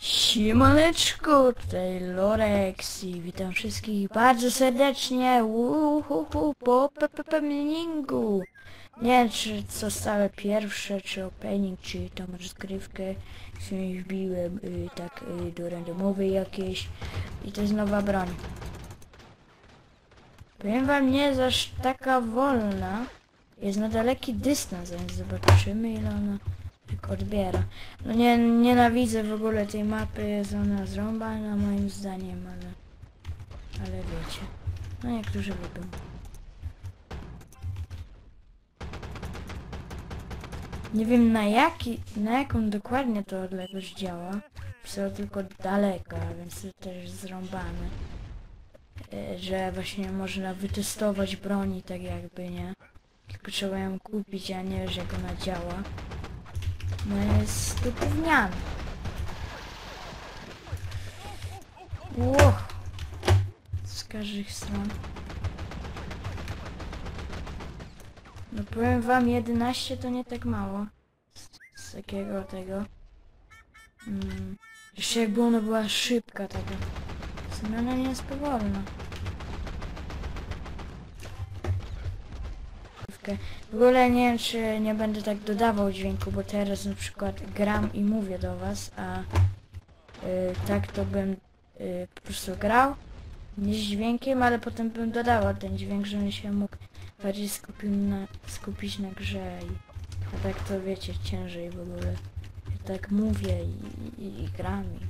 Siemaneczko, tutaj Lorex i witam wszystkich bardzo serdecznie. Uhuhu, po pepepemingu Nie wiem czy co stałe pierwsze, czy opening, czy tą rozgrywkę się wbiłem y, tak y, do randomowej jakiejś. I to jest nowa broń. Powiem wam, nie jest aż taka wolna. Jest na daleki dystans, więc zobaczymy ile ona odbiera. No nie, nienawidzę w ogóle tej mapy, jest ona zrąbana moim zdaniem, ale... Ale wiecie. No niektórzy lubią. Nie wiem na jaki, na jaką dokładnie to odległość działa. Pisało tylko daleka, więc to też zrąbane. E, Że właśnie można wytestować broni tak jakby, nie? Tylko trzeba ją kupić, a nie wiesz jak ona działa. No jest upewniany. Ło! Z każdych stron. No powiem wam, 11 to nie tak mało. Z, z takiego tego. Mm. Jeszcze jakby ona była szybka taka. Zmiana nie jest powolna. W ogóle nie wiem, czy nie będę tak dodawał dźwięku, bo teraz na przykład gram i mówię do was, a y, tak to bym y, po prostu grał, nie z dźwiękiem, ale potem bym dodawał ten dźwięk, żebym się mógł bardziej skupił na, skupić na grze i a tak to wiecie, ciężej w ogóle. Ja tak mówię i, i, i gram i,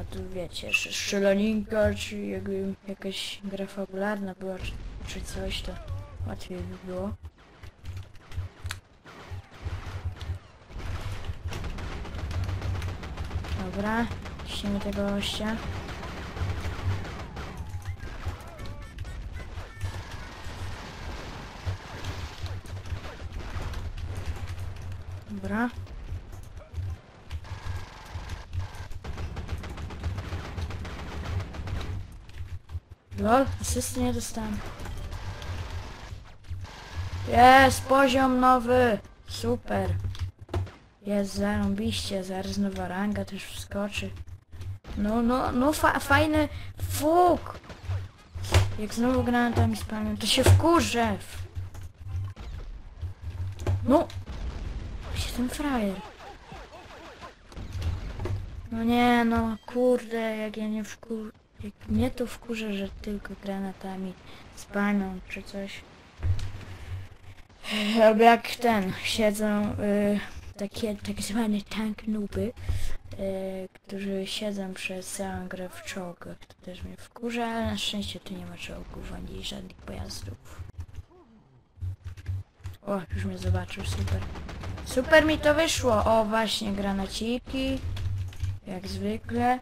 a tu wiecie, strzelaninka, czy jakby jakaś gra fabularna była, czy, czy coś, to łatwiej by było. Dobra, ściemy tego gościa. Dobra. Lol, asysty nie dostałem. Jest poziom nowy! Super! Jest zarąbiście, zaraz nowa ranga też wskoczy. No, no, no fa fajny fuk! Jak znowu granatami spamią, to się wkurzę! No! Gdzie ten frajer? No nie, no kurde, jak ja nie wkur... Jak mnie to wkurza, że tylko granatami spamią czy coś. Albo jak ten, siedzą y, takie tak zwane tank nuby, y, którzy siedzą przez całą grę w czołgach. To też mnie wkurza, ale na szczęście tu nie ma czołgów ani żadnych pojazdów. O, już mnie zobaczył, super. Super mi to wyszło! O, właśnie, granaciki. Jak zwykle.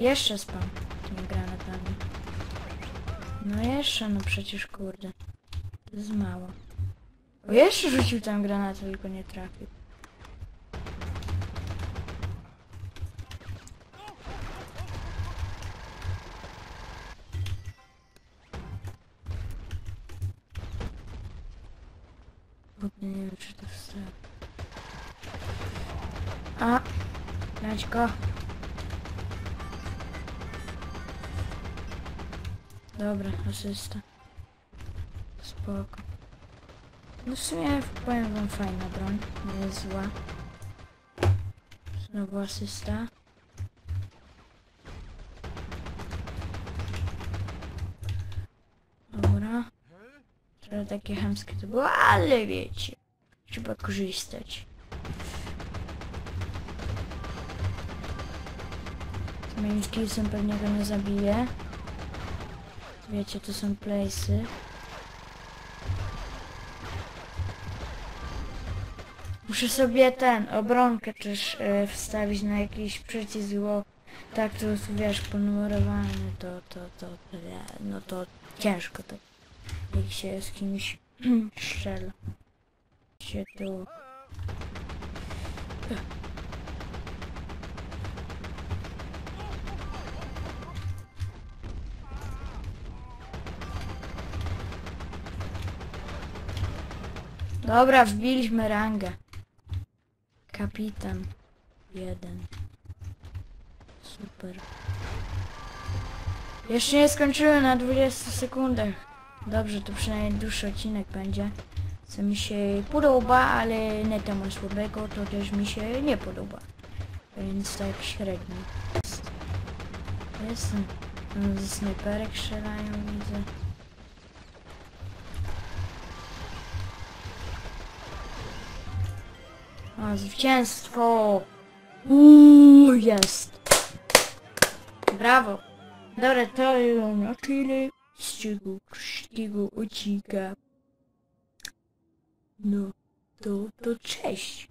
Jeszcze spam tymi granatami. No jeszcze, no przecież kurde. To jest mało. O, jeszcze rzucił tam granat, tylko nie trafił. W ogóle nie wiem, czy to wstało. A! Dać go! Dobra, asysta. Spoko. No w sumie powiem wam fajna broń, nie jest zła. Znowu asysta. Dobra. Trochę takie chamskie to było, ale wiecie. Trzeba korzystać. Moim skillsem pewnie go nie zabiję. Wiecie, to są place'y. Muszę sobie ten, obronkę też e, wstawić na jakiś przycisk, bo tak to jest, wiesz, ponumerowane, to, to, to, to, no to ciężko to, jak się z kimś strzela. Się tu... Dobra, wbiliśmy rangę. Kapitan. Jeden. Super. Jeszcze nie skończyłem na 20 sekundach. Dobrze, to przynajmniej dłuższy odcinek będzie. Co mi się podoba, ale neta ma słabego, to też mi się nie podoba. Więc tak średnio. Jest. Jestem. Tam Ze snajperek strzelają, widzę. O, zwycięstwo! Uuu, jest! Brawo! Dobra, to na tyle z tego krótkiego odcinka. No, to, to cześć!